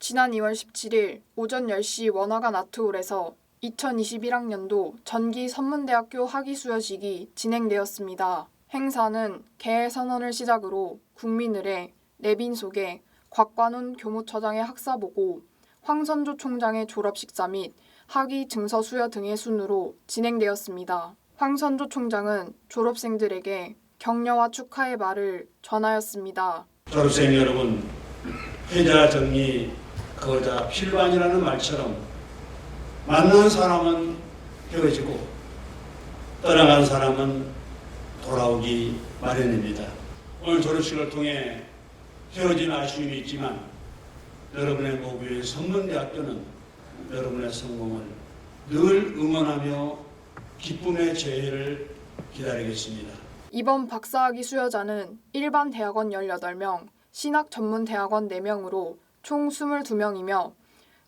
지난 2월 17일 오전 10시 원화관 아트홀에서 2021학년도 전기 선문대학교 학위 수여식이 진행되었습니다. 행사는 개회 선언을 시작으로 국민을의 내빈 속에 곽관훈 교무처장의 학사보고, 황선조 총장의 졸업식사 및 학위 증서 수여 등의 순으로 진행되었습니다. 황선조 총장은 졸업생들에게 격려와 축하의 말을 전하였습니다. 졸업생 여러분, 회자 정리 거자 필반이라는 말처럼 만난 사람은 헤어지고 떠나간 사람은 돌아오기 마련입니다. 오늘 졸업식을 통해 헤어진 아쉬움이 있지만 여러분의 모부의 성문대학교는 여러분의 성공을 늘 응원하며 기쁨의 재회를 기다리겠습니다. 이번 박사학위 수여자는 일반 대학원 18명, 신학 전문 대학원 4명으로 총 22명이며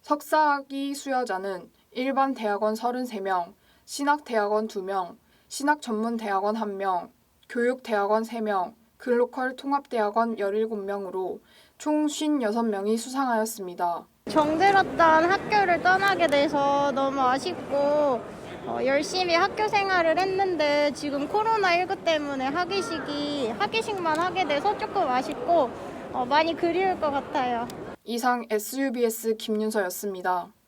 석사학위 수여자는 일반 대학원 33명, 신학 대학원 2명, 신학 전문 대학원 1명, 교육 대학원 3명, 글로컬 통합대학원 17명으로 총 56명이 수상하였습니다. 정들었던 학교를 떠나게 돼서 너무 아쉽고 어, 열심히 학교 생활을 했는데 지금 코로나19 때문에 학위식이 학위식만 하게 돼서 조금 아쉽고 어, 많이 그리울 것 같아요. 이상 SUBS 김윤서였습니다.